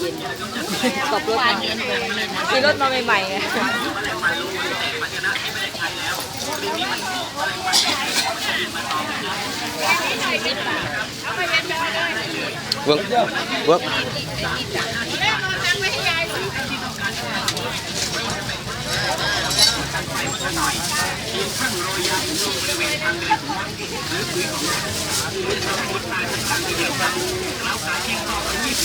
เย็นตบรถมามีรถมาใหม่ๆไงเวิร์กเวิร์กนี่ก็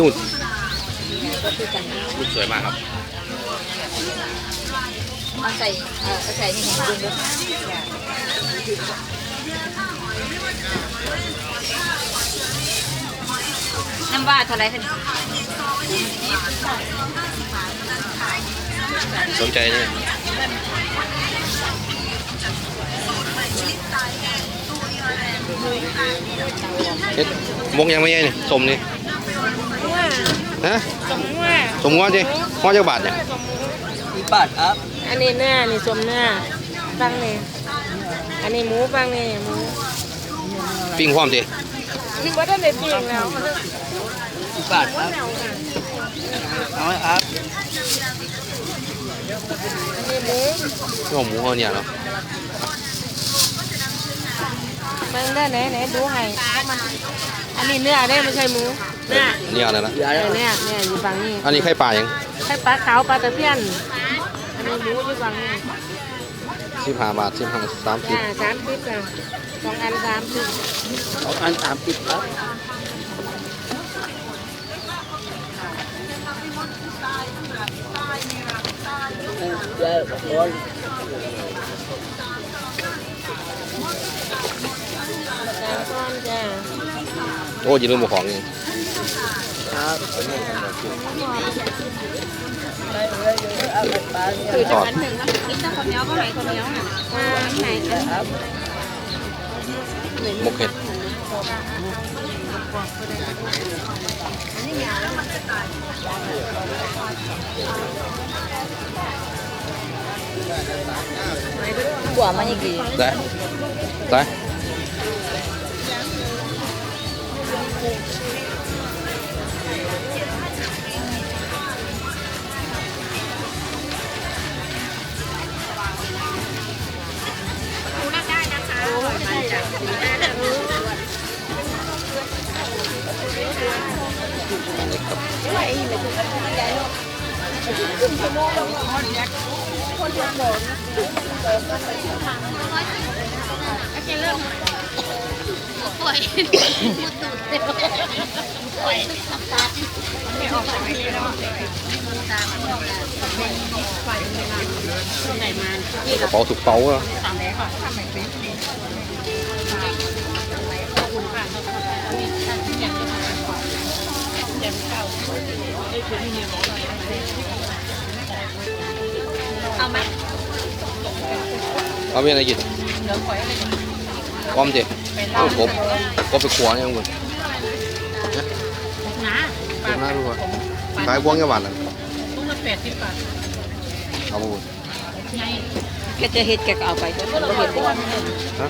รูปสวยมากครับเอาใส่เออเอาใส่นี่ให้ดูด้วยน้ำว่าเท่าไหรคะเนี่ยสนใจเนี่ยเฮ็ดมกยังไม่ใช่นี่สมนี่ ฮะสมงอจีงอจักบาทเนี่ยสิบบาทครับอันนี้เนื้อนี่สมเนื้อฟังนี่อันนี้หมูฟังนี่หมูปิ้งพร้อมสินี่ว่าได้ปิ้งแล้วสิบบาทครับเอาไหมครับอันนี้หมูนี่ของหมูเขาเนี่ยเนาะมันได้ไหนไหนดูให้มันอันนี้เนื้อได้ไม่ใช่หมู เนื้อเนี่ยอะไรนะเดี๋ยวเอนะอเนี่ยเนี่ยอยู่ฝั่งนี้อันนี้ไข่ปลายังใช่ปลาขาวปลาตะเพียนอันนี้หมูอยู่ฝั่งนี้สิบห้าบาทสิบห้าสามสิบอ่าสามสิบอะสองอันสามสิบสองอันสามสิบครับเดี๋ยวร้อน สามก้อนจ้าโอ้ยอย่าลืมบอกของนี่ค รับคือจังอันหนึ่งก็กินแต่ข้าวเหนียวก็ไหนข้าวเหนียวน่ะอ่าไหนอันครับมกเห็ดหัวมันยังกี่ได้ได้ครับกระเป๋าถูกเป๋าอะ เอาไหมเอาเป็นอะไรกินพร้อมสิโอ้กบกบไปขวาเนี่ยคุณนะกบหน้าดูว่าขายพวงแค่บาทละตุ้งละแปดสิบบาทเอามาคุณแกจะเฮ็ดแกก็เอาไปก็บ่เฮ็ดบ่ฮะ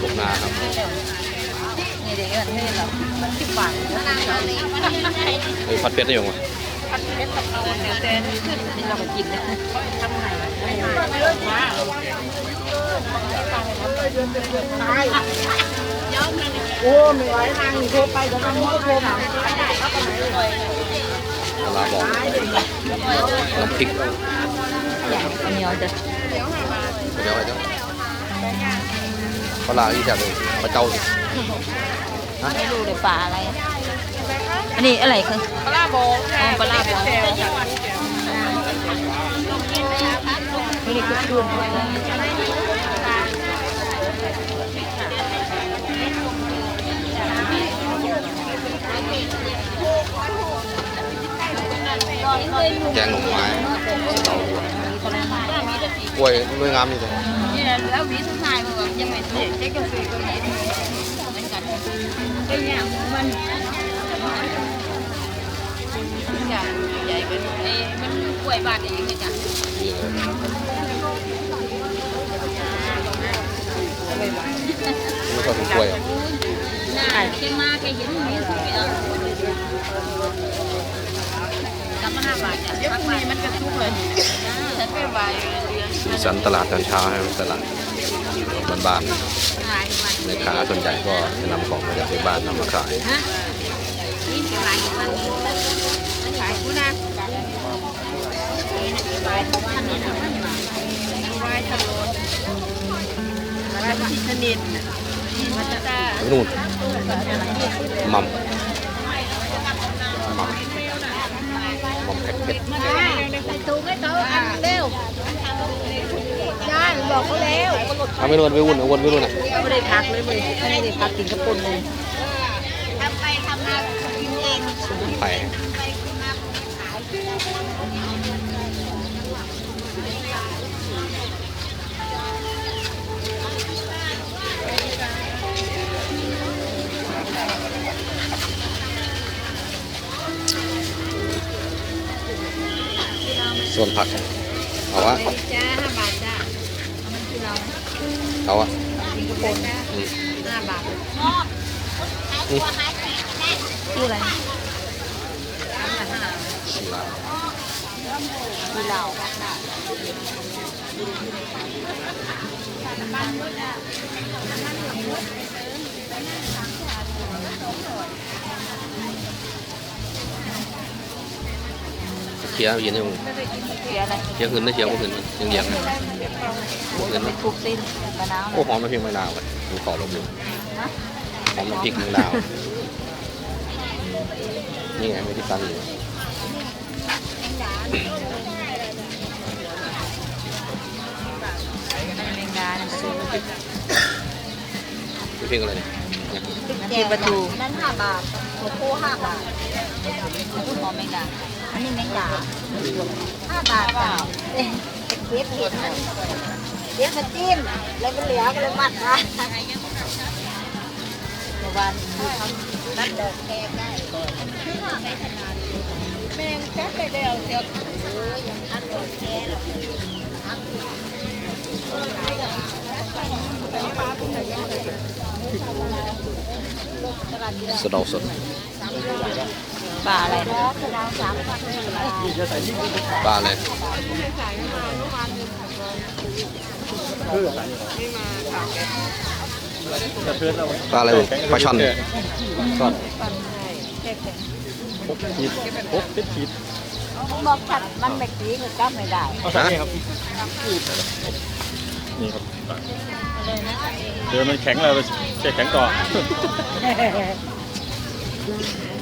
กบนาครับนี่เด็กมันให้เรามันสิบบาทเฮ้ยผัดเป็ดได้ยังวะแต่ขึ้นนี่เราก็กินนะโอ้ไม่ไหวทางโทรไปก็ต้องโทรถาปลาบอกน้ำพริก อย่างข้าวเหนียวจะเดี๋ยวไปเจ้าปลาอีแซ่บเลยปลาเจ้าสิไม่รู้เลยปลาอะไร อันนี้อะไรคือปลาโบกอ๋อปลาร้าโบกแจ่วจ้ะนี่คือแกงหน่อไม้ กล้วยด้วยงามนี่เลยแล้ววิสุทายมันยังไม่ถูกเจ๊กาแฟก็มีเหมือนกันไอ้เนี่ยมันอย่างใหญ่เป็นไอ้มันกล้วยบาทเองเลยจ้ะไม่ชอบกล้วยอะน่าแกมาแกเห็นมีสุดแล้ว กลับมาห้าบาทจ้ะเดี๋ยวพรุ่งนี้มันกระทุกเลยฉันไปไหวสีสันตลาดตอนเช้าให้ตลาดบ้านหายวันๆแม่ค้าส่วนใหญ่ก็จะนำของมาจากที่บ้านนำมาขายฮะนี่เป็นหลายวันขายกูนะขายขนมมันมาไหว้ทะโลนแล้วก็ชนิดมันจะได้นู่นมัมมั มมัมแพ็คเก็ตตูไม่โตอันเร็วย่านบอกเขาแล้ว ทำไม่รวนไปวุ่นวนไปนู่นอะไม่ได้พักเลยเลยไม่ได้พักกินกระปุนเลย ส่วนผักเอาวะจ้าห้าบาทจ้ามันคือเราเอาวะกินกระปุนอืมห้าบาทนี่คืออะไรชิลาคือเราเคลี ยร์เย็นให้มึงเสียอะไรเคลียร์ขึ้นได้เคลียร์พวกขึ้นยังยังนะพวกขึ้นนะทุกสิ้นมะนาวโอ้หอมน้ำพริกมะนาวอะดูขอลบดูนะหอมน้ำพริกมะนาวนี่ไงไม่ที่ตันอยู่แมงดาเนี่ยซื้อน้ำพริกอะไรเนี่ยน้ำพริกปลาทูนั่นห้าบาทหัวโพห้าบาทพูดหอมแมงดา อันนี้แมงดาห้าบาทจ้ะเก็บเห็ดเก็บมาจิ้มแล้วมันเหลือก็เลยมัดนะเมื่อวานทำนัดดอกแคกได้แมงแค่ไปเดียวเดียวเออยังอัดดอกแคหรอกสะเดาสด ปลาอะไรนะสดาวสามพันปลาอะไรปลาอะไรวะปลาช่อนบอกชัดมันไม่ดีก็กลับไม่ได้ฮะนี่ครับเดี๋ยวมันแข็งเลยไป เช็คแข็ง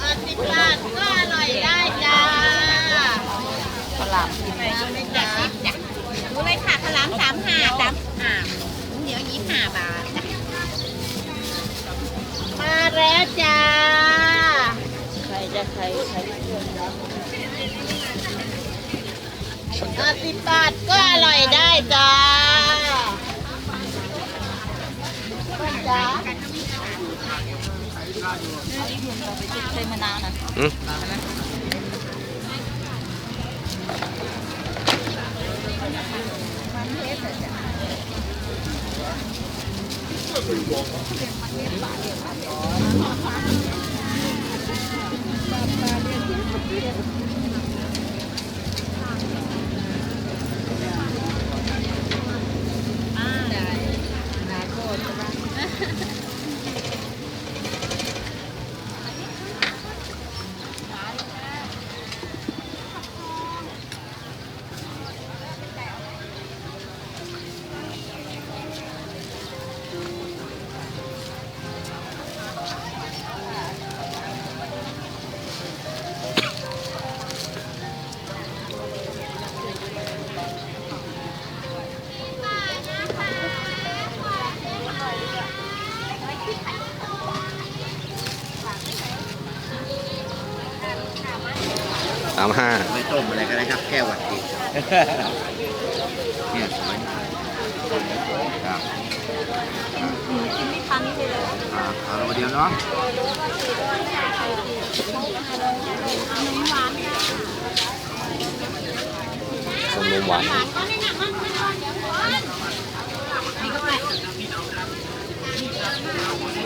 ต่อสิบบาทก็อร่อยได้จ้าขลามกินนะจ้าจ้ะรู้เลยค่ะขลามสามห้าสามห้าเดี๋ยวยี่ห้าบาทมาแล้วจ้า ใครจะใครใคร ช่อน ห้า สิบบาทก็อร่อยได้จ้าจ้าใช้มานานนะามห้าไม่ต้มอะไรก็ได้ครับ แก้วหวัดดีเนี่ยสวยครับกินไม่ทันเลยอ่าเอาเราเดียวเนาะสมนมหวานน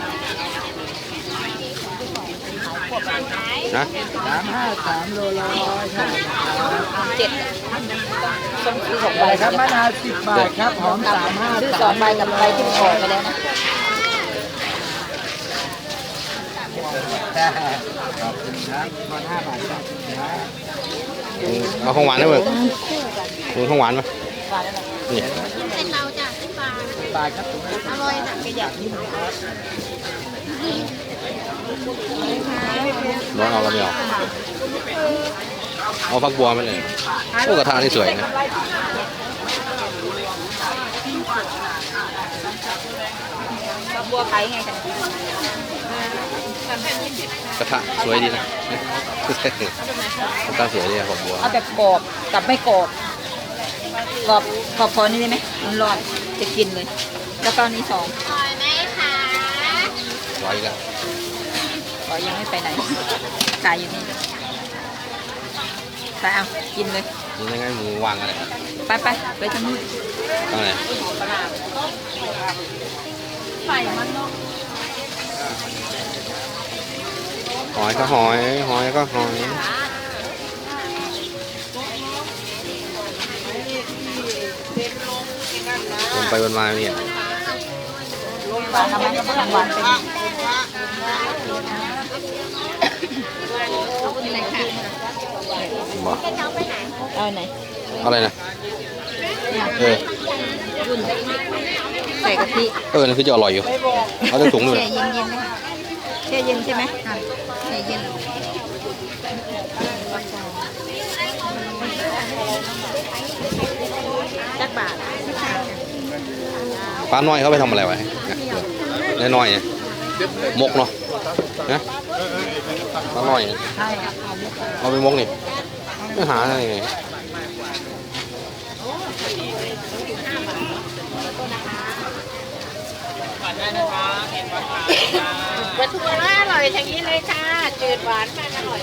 ะสามห้าสามโลละร้อยครับเจ็ดต้องซื้อสองใบไปครับมะนาวสิบบาทครับหอมสามห้าซื้อสองใบกับใบที่มันออกไปแล้วนะขอบคุณครับมันห้าบาทครับเอาของหวานได้เบิกมึงของหวานปะหวานแล้วนะนี่เป็นเราจ้ะสิบบาทบาทครับตรงนี้อร่อยนะกระยับร้ อนเอาแล้วไม่เอาเอาฟักบัวมาเลยโอ้กระทะนี่สวยนะบัวขายไงกันกระทะสวยดีนะกระทะสวยดีอะฟักบัวเอาแบบกรอบกับไม่กรอบกรอบกรอบพอนี่ได้ไหมมันร้อนจะกินเลย แล้วก็อันนี้สองสวยอีกแล้วข อยังไม่ไปไหน ขายอยู่นี่ไปเอากินเลยนี่ยังไงหมูวางอะไรไปไปไปทางนู้นตั้งไหนไฟมันเนาะหอยก็หอย หอยก็หอยวนไปวนมาเนี่ยหวานทำไมก็ต้องหวานเป็น บอกเอาไหนอะไรนะเออรุ่นใส่กะทิเออนั่นคือจะอร่อยอยู่เอาตั้งถุงด้วยแช่เย็นเย็นๆไหมคะแช่เย็นใช่ไหมแช่เย็นจักบาทปลาน้อยเขาไปทำอะไรไว้เนี่ยน้อยๆเนี่ยมกเนาะนะปลาน้อยเนี่ยใช่ครับเอาไปมกนี่ ไม่หาอะไรเลยปลาทูน่าอร่อยอย่างนี้เลยค่ะจืดหวานมันอร่อย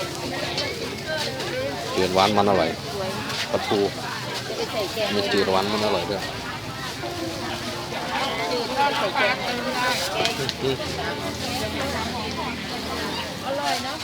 จืดหวานมันอร่อยปลาทูมีจืดหวานมันอร่อยด้วยอร่อยเนาะ